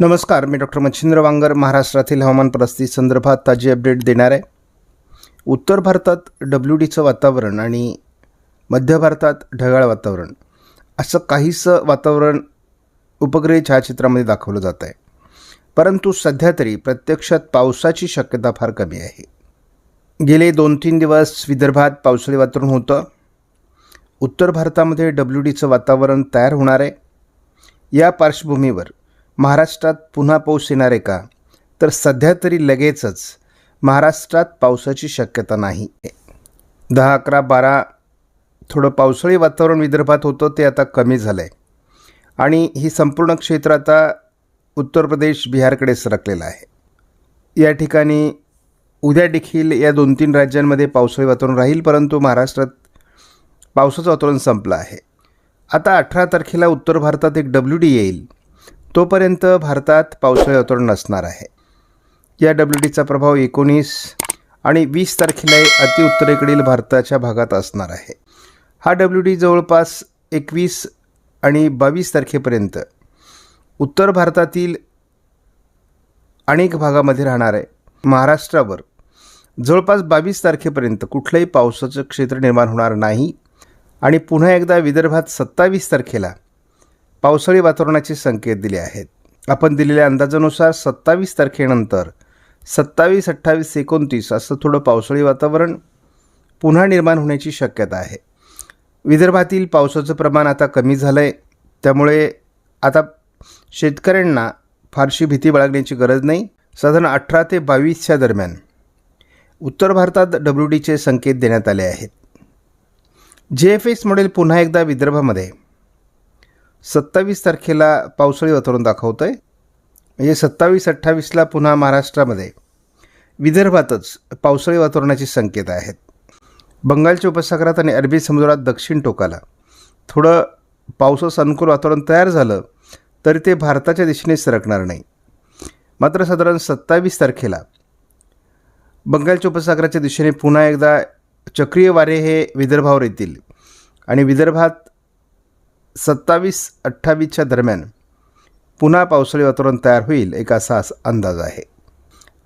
नमस्कार मी डॉक्टर मच्छिंद्र वांगर महाराष्ट्रातील हवामान परिस्थिती संदर्भात ताजी अपडेट देणार आहे. उत्तर भारतात डब्ल्यू डीचं वातावरण आणि मध्य भारतात ढगाळ वातावरण. असं काहीसं वातावरण उपग्रही छायाचित्रामध्ये दाखवलं जात आहे. परंतु सध्या तरी प्रत्यक्षात पावसाची शक्यता फार कमी आहे. गेले दोन तीन दिवस विदर्भात पावसाळी वातावरण होतं. उत्तर भारतामध्ये डब्ल्यू डीचं वातावरण तयार होणार आहे. या पार्श्वभूमीवर महाराष्ट्रात पुन्हा पाऊस येणार आहे का? तर सध्या तरी लगेचच महाराष्ट्रात पावसाची शक्यता नाही. दहा अकरा बारा थोडं पावसाळी वातावरण विदर्भात होतं ते आता कमी झालं आहे आणि ही संपूर्ण क्षेत्र आता उत्तर प्रदेश बिहारकडे सरकलेलं आहे. या ठिकाणी उद्या देखील या दोन तीन राज्यांमध्ये पावसाळी वातावरण राहील परंतु महाराष्ट्रात पावसाचं वातावरण संपलं आहे. आता अठरा तारखेला उत्तर भारतात एक डब्ल्यू डी येईल. तोपर्यंत भारतात पावसाळी वातावरण नसणार आहे. या डब्ल्यू डीचा प्रभाव एकोणीस आणि वीस तारखेला अतिउत्तरेकडील भारताच्या भागात असणार आहे. हा डब्ल्यू डी जवळपास एकवीस आणि बावीस तारखेपर्यंत उत्तर भारतातील अनेक भागामध्ये राहणार आहे. महाराष्ट्रावर जवळपास बावीस तारखेपर्यंत कुठलंही पावसाचं क्षेत्र निर्माण होणार नाही आणि पुन्हा एकदा विदर्भात सत्तावीस तारखेला पावसाळी वातावरणाचे संकेत दिले आहेत. आपण दिलेल्या अंदाजानुसार सत्तावीस तारखेनंतर सत्तावीस अठ्ठावीस एकोणतीस असं थोडं पावसाळी वातावरण पुन्हा निर्माण होण्याची शक्यता आहे. विदर्भातील पावसाचं प्रमाण आता कमी झालं आहे त्यामुळे आता शेतकऱ्यांना फारशी भीती बाळगण्याची गरज नाही. साधारण अठरा ते बावीसच्या दरम्यान उत्तर भारतात डब्ल्यू डीचे संकेत देण्यात आले आहेत. जे एफ एस मॉडेल पुन्हा एकदा विदर्भामध्ये सत्तावीस तारखेला पावसाळी वातावरण दाखवतं आहे म्हणजे सत्तावीस अठ्ठावीसला पुन्हा महाराष्ट्रामध्ये विदर्भातच पावसाळी वातावरणाचे संकेत आहेत. बंगालच्या उपसागरात आणि अरबी समुद्रात दक्षिण टोकाला थोडं पावसास अनुकूल वातावरण तयार झालं तरी ते भारताच्या दिशेने सरकणार नाही. मात्र साधारण सत्तावीस तारखेला बंगालच्या उपसागराच्या दिशेने पुन्हा एकदा चक्रीय वारे हे विदर्भावर येतील आणि विदर्भात सत्तावीस अठ्ठावीसच्या दरम्यान पुन्हा पावसाळी वातावरण तयार होईल एक असा अंदाज आहे.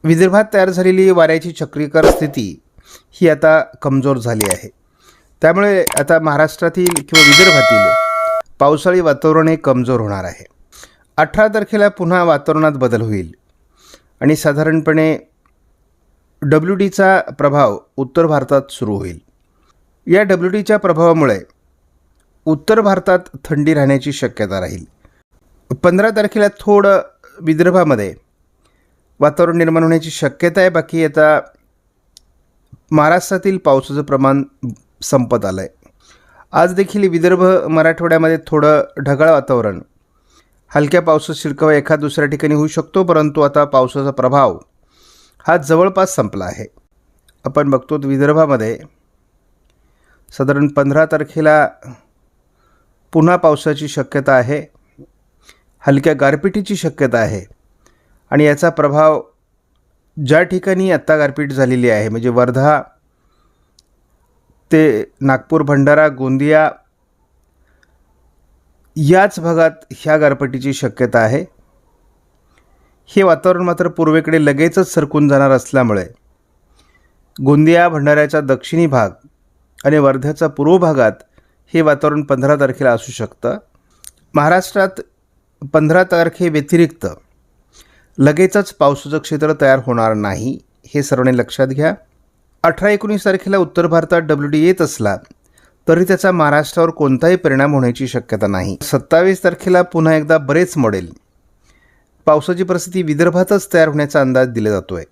विदर्भात तयार झालेली वाऱ्याची चक्रीकर स्थिती ही आता कमजोर झाली आहे. त्यामुळे आता महाराष्ट्रातील किंवा विदर्भातील पावसाळी वातावरण हे कमजोर होणार आहे. अठरा तारखेला पुन्हा वातावरणात बदल होईल आणि साधारणपणे डब्ल्यू डीचा प्रभाव उत्तर भारतात सुरू होईल. या डब्ल्यू डीच्या प्रभावामुळे उत्तर भारतात थंडी राहण्याची शक्यता राहील. पंधरा तारखेला थोडं विदर्भामध्ये वातावरण निर्माण होण्याची शक्यता आहे. बाकी आता महाराष्ट्रातील पावसाचं प्रमाण संपत आलं आहे आज देखील विदर्भ मराठवाड्यामध्ये थोडं ढगाळ वातावरण. हलक्या पावसात शिरकावा एखाद दुसऱ्या ठिकाणी होऊ शकतो परंतु आता पावसाचा प्रभाव हा जवळपास संपला आहे. आपण बघतो विदर्भामध्ये साधारण पंधरा तारखेला पुन्हा पावसाची शक्यता आहे हलक्या गारपिटीची शक्यता आहे आणि याचा प्रभाव ज्या ठिकाणी आत्ता गारपीट झालेली आहे म्हणजे वर्धा ते नागपूर भंडारा गोंदिया याच भागात ह्या गारपिटीची शक्यता आहे. हे वातावरण मात्र पूर्वेकडे लगेचच सरकून जाणार असल्यामुळे गोंदिया भंडाऱ्याचा दक्षिणी भाग आणि वर्ध्याचा पूर्व भागात हे वातावरण पंधरा तारखेला असू शकतं. महाराष्ट्रात पंधरा तारखे व्यतिरिक्त लगेचच पावसाचं क्षेत्र तयार होणार नाही हे सर्वांनी लक्षात घ्या. अठरा एकोणीस तारखेला उत्तर भारतात डब्ल्यू डी येत असला तरी त्याचा महाराष्ट्रावर कोणताही परिणाम होण्याची शक्यता नाही. सत्तावीस तारखेला पुन्हा एकदा बरेच मॉडेल पावसाची परिस्थिती विदर्भातच तयार होण्याचा अंदाज दिला जातो आहे